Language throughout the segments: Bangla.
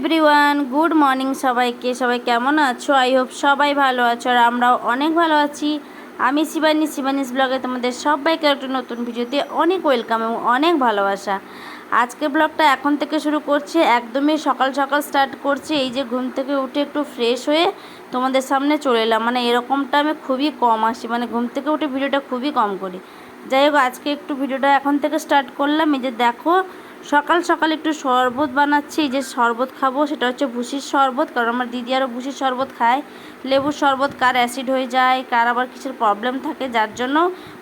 এভরিওয়ান, গুড মর্নিং সবাইকে। সবাই কেমন আছো? আই হোপ সবাই ভালো আছো আর আমরাও অনেক ভালো আছি। আমি শিবানী, শিবানীস ব্লগে তোমাদের সবাইকে একটা নতুন ভিডিওতে অনেক ওয়েলকাম এবং অনেক ভালোবাসা। আজকে ব্লগটা এখন থেকে শুরু করছি, একদমই সকাল সকাল স্টার্ট করছি। এই যে ঘুম থেকে উঠে একটু ফ্রেশ হয়ে তোমাদের সামনে চলে এলাম। মানে এরকমটা আমি খুবই কম আসি মানে ঘুম থেকে উঠে ভিডিওটা খুবই কম করি। যাই হোক, আজকে একটু ভিডিওটা এখন থেকে স্টার্ট করলাম। এই যে দেখো সকাল সকাল একটু শরবত বানাচ্ছি। যে শরবত খাব, সেটা হচ্ছে ভুসির শরবত, কারণ আমার দিদি আরও ভুসির শরবত খায়। লেবুর শরবত, কার অ্যাসিড হয়ে যায়, কার আবার কিছুর প্রবলেম থাকে, যার জন্য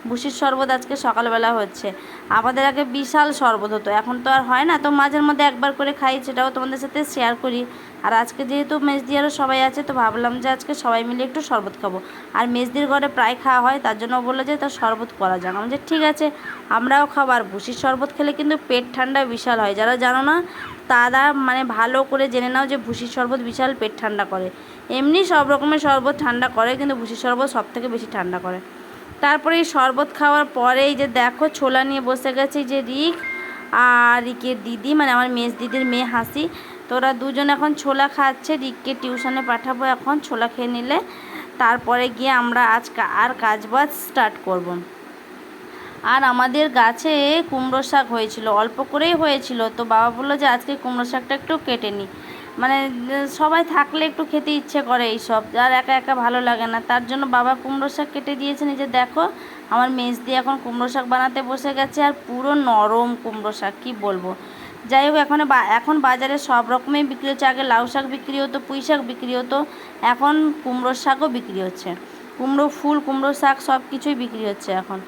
ভুসির শরবত আজকে সকালবেলা হচ্ছে। আমাদের আগে বিশাল শরবত হতো। এখন তো আর হয় না, তো মাঝের মধ্যে একবার করে খাই, সেটাও তোমাদের সাথে শেয়ার করি। আর আজকে যেহেতু মেজদি আরও সবাই আছে, তো ভাবলাম যে আজকে সবাই মিলে একটু শরবত খাব। আর মেজদির ঘরে প্রায় খাওয়া হয়, তার জন্য বলল যে তার শরবত করা যাক। আমি যে ঠিক আছে, আমরাও খাব। আর ভুসির শরবত খেলে কিন্তু পেট ঠান্ডা বিশাল হয়। যারা জানো না, তারা মানে ভালো করে জেনে নাও যে ভুসির শরবত বিশাল পেট ঠান্ডা করে। এমনি সব রকমের শরবত ঠান্ডা করে, কিন্তু ভুসির শরবত সব থেকে বেশি ঠান্ডা করে। তারপরে এই শরবত খাওয়ার পরে এই যে দেখো ছোলা নিয়ে বসে গেছে যে রিক আর রিকের দিদি মানে আমার মেজ দিদির মেয়ে হাসি। তোরা দুজন এখন ছোলা খাচ্ছে, রিককে টিউশনে পাঠাবো এখন, ছোলা খেয়ে নিলে। তারপরে গিয়ে আমরা আজ আর কাজ বাজ স্টার্ট করব। আর আমাদের গাছে কুমড়ো শাক হয়েছিল, অল্প করেই হয়েছিল। তো বাবা বলল যে আজকে কুমড়ো শাকটা একটু কেটে নিই মানে সবাই থাকলে একটু খেতে ইচ্ছে করে এইসব আর একা একা ভালো লাগে না। তার জন্য বাবা কুমড়ো শাক কেটে দিয়েছে, নিজে দেখো, আমার মেজ দিয়ে এখন কুমড়ো শাক বানাতে বসে গেছে আর পুরো নরম কুমড়ো শাক, কী বলব। যাই হোক, এখন এখন বাজারে সব রকমই বিক্রি হচ্ছে। আগে লাউ শাক বিক্রি হতো, পুঁই শাক বিক্রি হতো, এখন কুমড়োর শাকও বিক্রি হচ্ছে। কুমড়ো ফুল, কুমড়ো শাক সব কিছুই বিক্রি হচ্ছে এখন।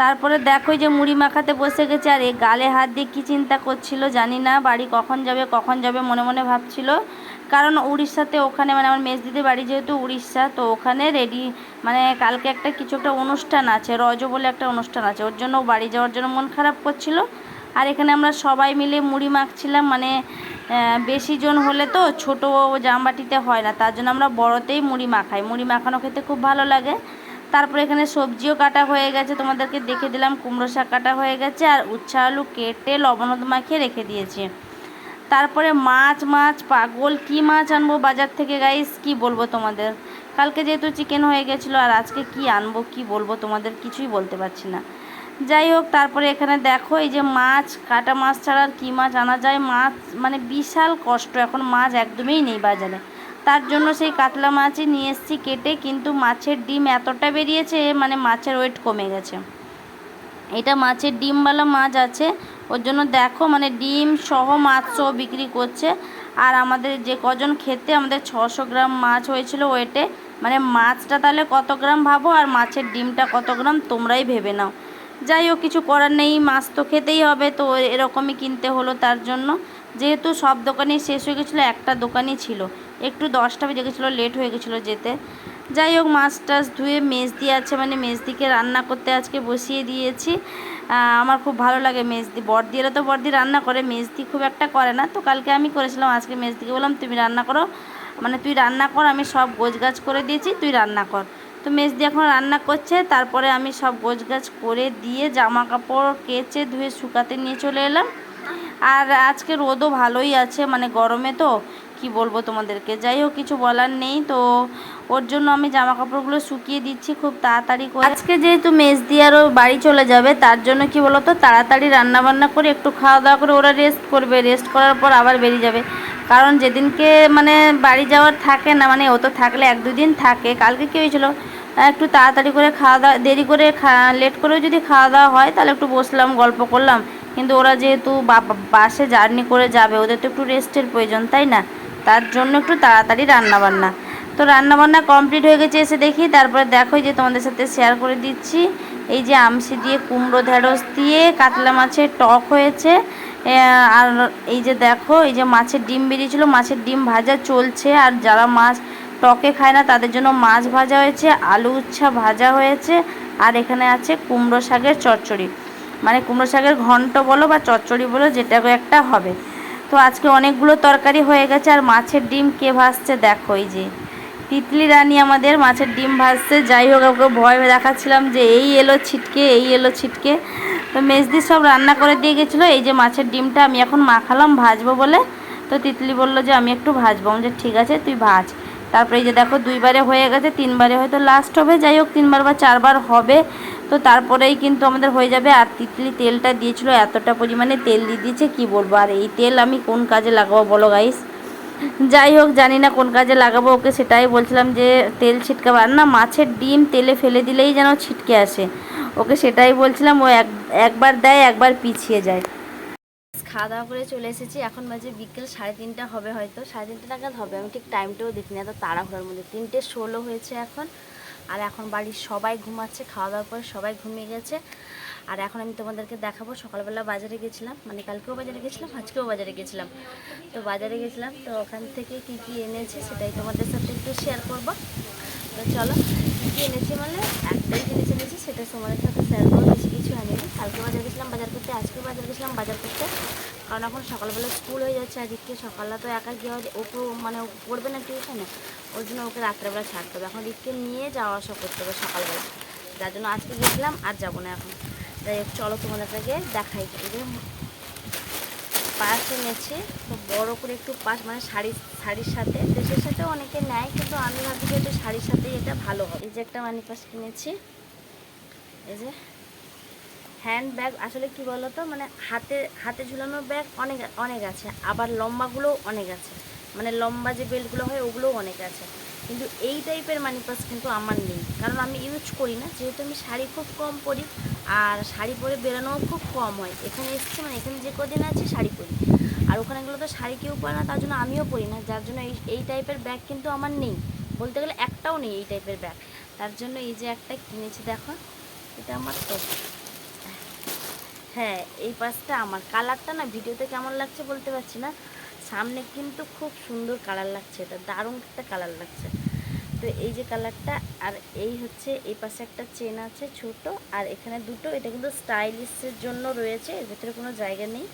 তারপরে দেখো যে মুড়ি মাখাতে বসে গেছে, আর এই গালে হাত দিয়ে কী চিন্তা করছিল জানি না, বাড়ি কখন যাবে কখন যাবে মনে মনে ভাবছিল। কারণ উড়িষ্যাতে ওখানে মানে আমার মেজদিদের বাড়ি যেহেতু উড়িষ্যা, তো ওখানে রেডি মানে কালকে একটা কিছু একটা অনুষ্ঠান আছে, রজ বলে একটা অনুষ্ঠান আছে, ওর জন্য বাড়ি যাওয়ার জন্য মন খারাপ করছিল। আর এখানে আমরা সবাই মিলে মুড়ি মাখছিলাম মানে বেশি জন হলে তো ছোটো জামবাটিতে হয় না, তার জন্য আমরা বড়তেই মুড়ি মাখাই। মুড়ি মাখানো খেতে খুব ভালো লাগে। তারপরে এখানে সবজিও কাটা হয়ে গেছে, তোমাদেরকে দেখে দিলাম, কুমড়ো শাক কাটা হয়ে গেছে, আর উচ্ছা আলু কেটে লবণত মাখিয়ে রেখে দিয়েছি। তারপরে মাছ মাছ, পাগল, কি মাছ আনব বাজার থেকে গাইস কি বলব তোমাদের? কালকে যেহেতু চিকেন হয়ে গেছিল, আর আজকে কি আনব, কি বলব তোমাদের কিছুই বলতে পারছি না। যাই হোক, তারপরে এখানে দেখো, এই যে মাছ, কাটা মাছ ছাড়া আর কী মাছ আনা যায়? মাছ মানে বিশাল কষ্ট, এখন মাছ একদমই নেই বাজারে। তার জন্য সেই কাতলা মাছই নিয়ে এসেছি কেটে, কিন্তু মাছের ডিম এতটা বেরিয়েছে মানে মাছের ওয়েট কমে গেছে। এটা মাছের ডিমওয়ালা মাছ আছে, ওর জন্য দেখো মানে ডিম সহ মাছ সহ বিক্রি করছে। আর আমাদের যে কজন খেতে, আমাদের ছশো গ্রাম মাছ হয়েছিল ওয়েটে মানে মাছটা তাহলে কত গ্রাম ভাবো, আর মাছের ডিমটা কত গ্রাম তোমরাই ভেবে নাও। যাই হোক, কিছু করার নেই, মাছ তো খেতেই হবে, তো এরকমই কিনতে হলো তার জন্য। যেহেতু সব দোকানই শেষ হয়ে গেছিল, একটা দোকানই ছিল। একটু দশটা বেজে গেছিল লেট হয়ে গেছিল যেতে। যাই হোক, মাছ টাছ ধুয়ে মেজদি আছে মানে মেজদিকে রান্না করতে আজকে বসিয়ে দিয়েছি। আমার খুব ভালো লাগে মেজদি। বড়দিরা তো বড়দি রান্না করে, মেজদি খুব একটা করে না। তো কালকে আমি করেছিলাম, আজকে মেজদিকে বললাম, তুমি রান্না করো। মানে তুই রান্না কর, আমি সব গোছগাছ করে দিয়েছি, তুই রান্না কর। তো মেজদি এখন রান্না করছে, তারপরে আমি সব গোছগাছ করে দিয়ে জামা কাপড় কেচে ধুয়ে শুকাতে নিয়ে চলে এলাম। আর আজকে রোদও ভালোই আছে মানে গরমে তো। কি বলব তোমাদেরকে? যাই হোক, কিছু বলার নেই। তো ওর জন্য আমি জামা কাপড়গুলো শুকিয়ে দিচ্ছি খুব তাড়াতাড়ি করে। আজকে যেহেতু মেজ দিয়ে আরও বাড়ি চলে যাবে, তার জন্য কি বলতো, তাড়াতাড়ি রান্না বান্না করে একটু খাওয়া দাওয়া করে ওরা রেস্ট করবে। রেস্ট করার পর আবার বেরিয়ে যাবে। কারণ যেদিনকে মানে বাড়ি যাওয়ার থাকে না মানে ও তো থাকলে এক দুদিন থাকে। কালকে কী হয়েছিল? একটু তাড়াতাড়ি করে খাওয়া দাওয়া, দেরি করে লেট করেও যদি খাওয়া দাওয়া হয়, তাহলে একটু বসলাম, গল্প করলাম। কিন্তু ওরা যেহেতু বাসে জার্নি করে যাবে, ওদের তো একটু রেস্টের প্রয়োজন, তাই না? তার জন্য একটু তাড়াতাড়ি রান্নাবান্না। তো রান্নাবান্না কমপ্লিট হয়ে গেছে এসে দেখি, তারপরে দেখো যে তোমাদের সাথে শেয়ার করে দিচ্ছি। এই যে আমসি দিয়ে কুমড়ো, ঢেঁড়স দিয়ে কাতলা মাছের টক হয়েছে। আর এই যে দেখো, এই যে মাছের ডিম বেরিয়েছিলো, মাছের ডিম ভাজা চলছে। আর যারা মাছ টকে খায় না, তাদের জন্য মাছ ভাজা হয়েছে, আলু উচ্ছা ভাজা হয়েছে। আর এখানে আছে কুমড়ো শাকের চচ্চড়ি। মানে কুমড়ো শাকের ঘন্ট বলো বা চচ্চড়ি বলো, যেটা একটা হবে। তো আজকে অনেকগুলো তরকারি হয়ে গেছে আর মাছের ডিম কে ভাসছে দেখো এই যে। তিতলি রানী আমাদের মাছের ডিম ভাজছে। যাই হোক, ওকে ভয় দেখাচ্ছিলাম যে এই এলো ছিটকে, এই এলো ছিটকে। তো মেজদি সব রান্না করে দিয়ে গেছিল। এই যে মাছের ডিমটা আমি এখন মাখালাম ভাজবো বলে। তো তিতলি বলল যে আমি একটু ভাজবো। আমি যে ঠিক আছে, তুই ভাজ। তারপরে এই যে দেখো, দুইবারে হয়ে গেছে, তিনবারে হয়তো লাস্ট হবে। যাই হোক, তিনবার বা চারবার হবে। তো তারপরেই কিন্তু আমাদের হয়ে যাবে। আর তিতলি তেলটা দিয়েছিল, এতটা পরিমাণে তেল দিয়ে দিয়েছে, কি বলব? আর এই তেল আমি কোন কাজে লাগাবো বলো গাইস যাই হোক, জানি না কোন কাজে লাগাবো ওকে, সেটাই বলছিলাম যে তেল ছিটকাবো। আর না, মাছের ডিম তেলে ফেলে দিলেই যেন ছিটকে আসে। ওকে, সেটাই বলছিলাম, ও এক, একবার দেয়, একবার পিছিয়ে যায়। খাওয়া দাওয়া করে চলে এসেছি, এখন বাজে বিকেল সাড়ে তিনটা হবে হয়তো। সাড়ে তিনটে নাগাদ হবে, আমি ঠিক টাইমটাও দেখিনি, এত তাড়াহুড়োর মধ্যে। তিনটে ষোলো হয়েছে এখন। আর এখন বাড়ির সবাই ঘুমাচ্ছে, খাওয়া দাওয়ার পরে সবাই ঘুমিয়ে গেছে। আর এখন আমি তোমাদেরকে দেখাবো, সকালবেলা বাজারে গেছিলাম মানে কালকেও বাজারে গেছিলাম, আজকেও বাজারে গেছিলাম। তো বাজারে গেছিলাম, তো ওখান থেকে কি কি এনেছি সেটাই তোমাদের সাথে একটু শেয়ার করব। তো চলো, কী কী এনেছি মানে একটাই জিনিস এনেছি, সেটা তোমাদের সাথে শেয়ার করব, বেশি কিছু আনিনি। কালকে বাজার গেছিলাম, বাজার করতে, আজকে বাজার গেছিলাম, বাজার করতে। কারণ এখন সকালবেলা স্কুল হয়ে যাচ্ছে আর আজকে সকালে তো একা গিয়ে ওকে মানে পড়বে না টিউশনে ওর জন্য ওকে রাত্রেবেলা ছাড়তে হবে। এখন রিককে নিয়ে যাওয়া আসা করতে হবে সকালবেলা। যার জন্য আজকে গেছিলাম আর যাব না এখন। যাই হোক, চলো তোমাদেরকে দেখাই। পাশ এনেছে তো বড় করে একটু পাশ মানে শাড়ি, শাড়ির সাথে। দেশের সাথেও অনেকে নেয়, কিন্তু আমি ভাবছি যে শাড়ির সাথেই এটা ভালো হবে। এই যে একটা মানি পাস কিনেছি। এই যে হ্যান্ড ব্যাগ আসলে কি বলতো? মানে হাতে হাতে ঝুলানো ব্যাগ অনেক অনেক আছে। আবার লম্বাগুলোও অনেক আছে। মানে লম্বা যে বেল্টগুলো হয়, ওগুলোও অনেক আছে। কিন্তু এই টাইপের মানি পাস কিন্তু আমার নেই। কারণ আমি ইউজ করি না। যেহেতু আমি শাড়ি খুব কম পরি, আর শাড়ি পরে বেরোনোও খুব কম হয়। এখানে এসেছি মানে এখানে যে কদিন আছে, শাড়ি পরি। আর ওখানেগুলো তো শাড়ি কেউ পরে না, তার জন্য আমিও পরি না। যার জন্য এই এই টাইপের ব্যাগ কিন্তু আমার নেই। বলতে গেলে একটাও নেই এই টাইপের ব্যাগ। তার জন্য এই যে একটা কিনেছি, দেখো। এটা আমার হ্যাঁ এই পাশটা আমার কালারটা না ভিডিওতে কেমন লাগছে বলতে পারছি না। সামনে কিন্তু খুব সুন্দর কালার লাগছে, এটা দারুণ একটা কালার লাগছে। তো এই যে কালারটা, আর এই হচ্ছে, এই পাশে একটা চেন আছে ছোট, আর এখানে দুটো, এটা কিন্তু স্টাইলিশের জন্য রয়েছে, এর ভিতরে কোনো জায়গা নেই।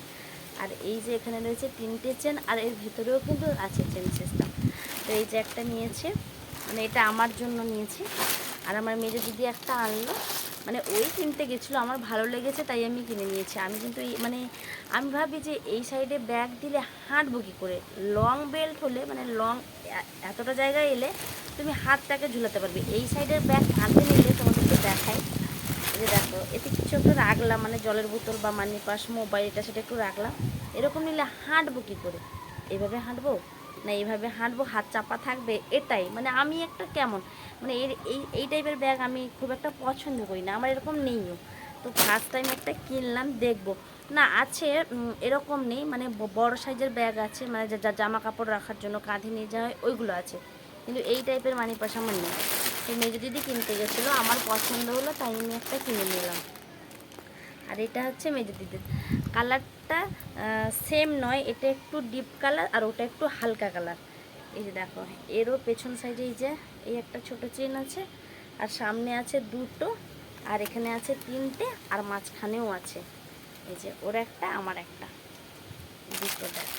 আর এই যে এখানে রয়েছে তিনটে চেন, আর এর ভিতরেও কিন্তু আছে চেন সিস্টেম তো এই যে একটা নিয়েছে মানে এটা আমার জন্য নিয়েছি। আর আমার মেজো দিদি একটা আনলো। মানে ওই কিনতে গেছিল, আমার ভালো লেগেছে, তাই আমি কিনে নিয়েছি। আমি কিন্তু এই মানে আমি ভাবি যে এই সাইডে ব্যাগ দিলে হাঁটবো কী করে? লং বেল্ট হলে মানে লং এতটা জায়গায় এলে তুমি হাতটাকে ঝুলাতে পারবে। এই সাইডের ব্যাগ হাতে নিলে তোমাদেরকে এই যে দেখো, এতে কিছু একটু রাখলাম মানে জলের বোতল বা মানি পাস মোবাইল এটা সেটা একটু রাখলাম। এরকম নিলে হাঁটবো কী করে? এভাবে হাঁটবো? না এইভাবে হাঁটবো, হাত চাপা থাকবে, এটাই। মানে আমি একটা কেমন মানে এই এই টাইপের ব্যাগ আমি খুব একটা পছন্দ করি না, আমার এরকম নেইও। তো ফার্স্ট টাইম একটা কিনলাম, দেখব। না, আছে এরকম নেই মানে বড় সাইজের ব্যাগ আছে মানে যা- জামা কাপড় রাখার জন্য কাঁধে নিয়ে যাওয়া হয় ওইগুলো আছে। কিন্তু এই টাইপের মানি পাশ আমার নেই। তো মেজো দিদি কিনতে গেছিল, আমার পছন্দ হলো, তাই আমি একটা কিনে নিলাম। আর এটা হচ্ছে মেজো দিদির কালারটা সেম নয়, এটা একটু ডিপ কালার আর ওটা একটু হালকা কালার এই যে দেখো, এরও পেছন সাইডে এই যে, এই একটা ছোট চেন আছে, আর সামনে আছে দুটো, আর এখানে আছে তিনটে, আর মাঝখানেও আছে। এই যে, ওর একটা, আমার একটা। দুটো দেখ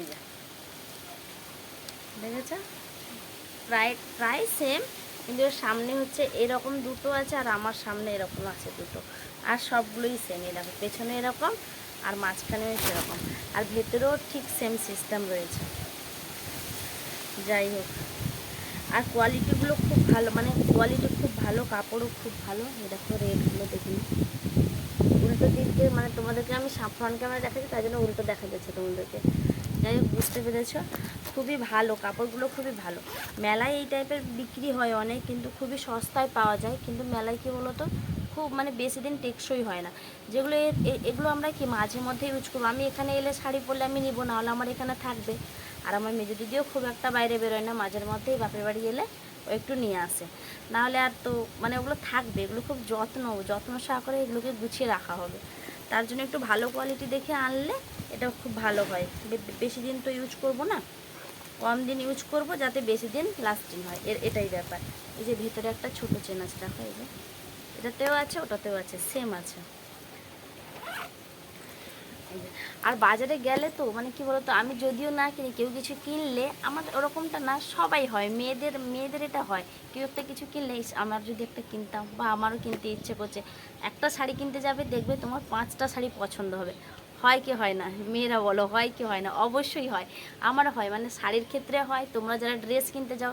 এই যে। দেখেছ? প্রায় প্রায় সেম কিন্তু সামনে হচ্ছে এরকম দুটো আছে, আর আমার সামনে এরকম আছে দুটো। আর সবগুলোই সেম এরকম পেছনে এরকম আর মাঝখানেও সেরকম। আর ভেতরেও ঠিক সেম সিস্টেম রয়েছে। যাই হোক। আর কোয়ালিটিগুলো খুব ভালো মানে কোয়ালিটি খুব ভালো, কাপড়ও খুব ভালো। এরকম রেটগুলো দেখুন। উল্টো দিকে মানে তোমাদেরকে আমি ফ্রন্ট ক্যামেরা দেখাচ্ছি তাই জন্য উল্টো দেখা যাচ্ছে তোমাদেরকে। যাই হোক, বুঝতে পেরেছ? খুবই ভালো, কাপড়গুলো খুবই ভালো। মেলায় এই টাইপের বিক্রি হয় অনেক, কিন্তু খুবই সস্তায় পাওয়া যায়। কিন্তু মেলায় কী বলতো? খুব মানে বেশি দিন টেকসই হয় না। যেগুলো এগুলো আমরা কি মাঝে মধ্যে ইউজ করব? আমি এখানে এলে শাড়ি পরলে আমি নিবো না হলে আমার এখানে থাকবে। আর আমার মেজো দিদিও খুব একটা বাইরে বেরোয় না মাঝের মধ্যেই বাপের বাড়ি এলে ও একটু নিয়ে আসে। নাহলে আর তো মানে ওগুলো থাকবে, এগুলো খুব যত্ন যত্ন সহকারে এগুলোকে গুছিয়ে রাখা হবে। তার জন্য একটু ভালো কোয়ালিটি দেখে আনলে এটা খুব ভালো হয়। বেশি দিন তো ইউজ করব না, কম দিন ইউজ করব যাতে বেশি দিন লাস্টিং হয়। এর, এটাই ব্যাপার। এই যে ভিতরে একটা ছোট চেন আছে, দেখো এই যে। এটাতেও আছে, ওটাতেও আছে সেম আছে। আর বাজারে গেলে তো মানে কি বলতো, আমি যদিও না কিনি, কেউ কিছু কিনলে আমার ওরকমটা না, সবাই হয়, মেয়েদের মেয়েদের এটা হয়। কেউ একটা কিছু কিনলে আমার যদি একটা কিনতাম, বা আমারও কিনতে ইচ্ছে করছে, একটা শাড়ি কিনতে যাবে, দেখবে তোমার পাঁচটা শাড়ি পছন্দ হবে। হয় কি হয় না? মেয়েরা বলো, হয় কি হয় না? অবশ্যই হয়। আমার হয় মানে শাড়ির ক্ষেত্রে হয়। তোমরা যারা ড্রেস কিনতে যাও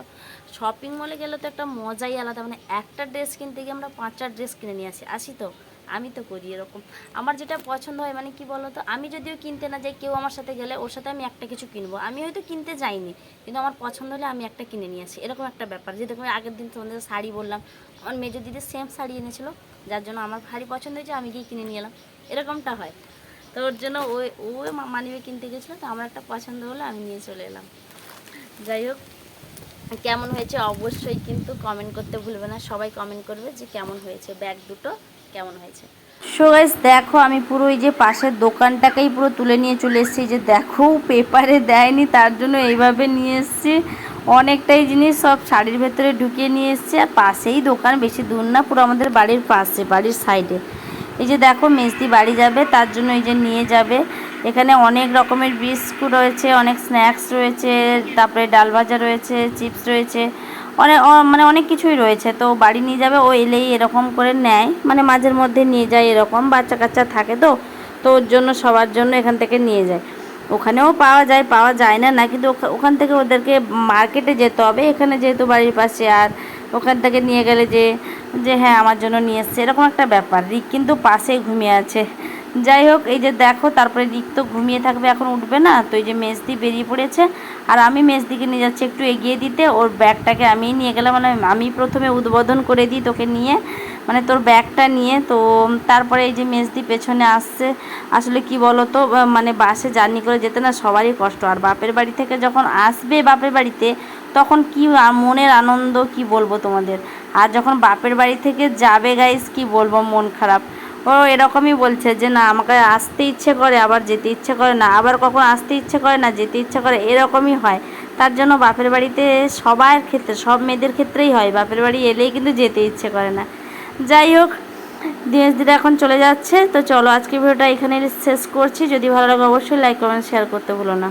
শপিং মলে গেলে তো একটা মজাই আলাদা। মানে একটা ড্রেস কিনতে গিয়ে আমরা পাঁচটা ড্রেস কিনে নিয়ে আসি। আসি তো? আমি তো করি এরকম। আমার যেটা পছন্দ হয় মানে কি বলো তো আমি যদিও কিনতে না যাই, কেউ আমার সাথে গেলে ওর সাথে আমি একটা কিছু কিনবো। আমি হয়তো কিনতে যাইনি, কিন্তু আমার পছন্দ হলে আমি একটা কিনে নিয়ে আসি। এরকম একটা ব্যাপার। যে দেখো আগের দিন তোমাদের শাড়ি বললাম, আমার মেজো দিদি সেম শাড়ি এনেছিলো, যার জন্য আমার ভারী পছন্দ হয়েছে, আমি গিয়ে কিনে নিয়ে এলাম। এরকমটা হয়। তো ওর জন্য ওই ও মানিবে কিনতে গেছিল, তো আমার একটা পছন্দ হলো, আমি নিয়ে চলে এলাম। যাই হোক, কেমন হয়েছে অবশ্যই কিন্তু কমেন্ট করতে ভুলবে না। সবাই কমেন্ট করবে যে কেমন হয়েছে, ব্যাগ দুটো কেমন হয়েছে। সো গাইস দেখো, আমি পুরো ওই যে পাশের দোকানটাকেই পুরো তুলে নিয়ে চলে এসেছি। যে দেখো, পেপারে দেয়নি, তার জন্য এইভাবে নিয়ে এসেছি। অনেকটাই জিনিস সব শাড়ির ভেতরে ঢুকিয়ে নিয়ে এসেছি। আর পাশেই দোকান, বেশি দূর না, পুরো আমাদের বাড়ির পাশে, বাড়ির সাইডে এই যে দেখো মেজদি বাড়ি যাবে, তার জন্য এই যে নিয়ে যাবে। এখানে অনেক রকমের বিস্কুট রয়েছে, অনেক স্ন্যাক্স রয়েছে, তারপরে ডাল ভাজা রয়েছে, চিপস রয়েছে অনেক মানে অনেক কিছুই রয়েছে। তো বাড়ি নিয়ে যাবে, ও এলেই এরকম করে নেয় মানে মাঝের মধ্যে নিয়ে যায় এরকম বাচ্চা কাচ্চা থাকে তো তো ওর জন্য সবার জন্য এখান থেকে নিয়ে যায়। ওখানেও পাওয়া যায় পাওয়া যায় না না, কিন্তু ওখা- ওখান থেকে ওদেরকে মার্কেটে যেতে হবে। এখানে যেহেতু বাড়ির পাশে আর ওখান থেকে নিয়ে গেলে যে যে হ্যাঁ আমার জন্য নিয়ে এসছে, এরকম একটা ব্যাপার। রিক কিন্তু পাশেই ঘুমিয়ে আছে। যাই হোক, এই যে দেখো, তারপরে রিক তো ঘুমিয়ে থাকবে, এখন উঠবে না। তো এই যে মেজদি বেরিয়ে পড়েছে, আর আমি মেজদিকে নিয়ে যাচ্ছি একটু এগিয়ে দিতে। ওর ব্যাগটাকে আমিই নিয়ে গেলাম মানে আমি প্রথমে উদ্বোধন করে দিই তোকে নিয়ে। মানে তোর ব্যাগটা নিয়ে, তো তারপরে এই যে মেজদি পেছনে আসছে। আসলে কি বলো তো মানে বাসে জার্নি করে যেতে না সবারই কষ্ট। আর বাপের বাড়ি থেকে যখন আসবে বাপের বাড়িতে তখন কি মনের আনন্দ কি বলব তোমাদের? আর যখন বাপের বাড়ি থেকে যাবে গাইস কি বলব মন খারাপ? ও এরকমই বলছে যে, না, আমাকে আসতে ইচ্ছে করে, আবার যেতে ইচ্ছে করে না, আবার কখন আসতে ইচ্ছে করে না, যেতে ইচ্ছে করে। এরকমই হয়। তার জন্য বাপের বাড়িতে সবার ক্ষেত্রে, সব মেয়েদের ক্ষেত্রেই হয়। বাপের বাড়ি এলেই কিন্তু যেতে ইচ্ছে করে না। যাই হোক, দিনেশ দিদা এখন চলে যাচ্ছে। তো চলো আজকে ভিডিওটা এখানে শেষ করছি। যদি ভালো লাগে অবশ্যই লাইক কমেন্ট শেয়ার করতে ভুলো না।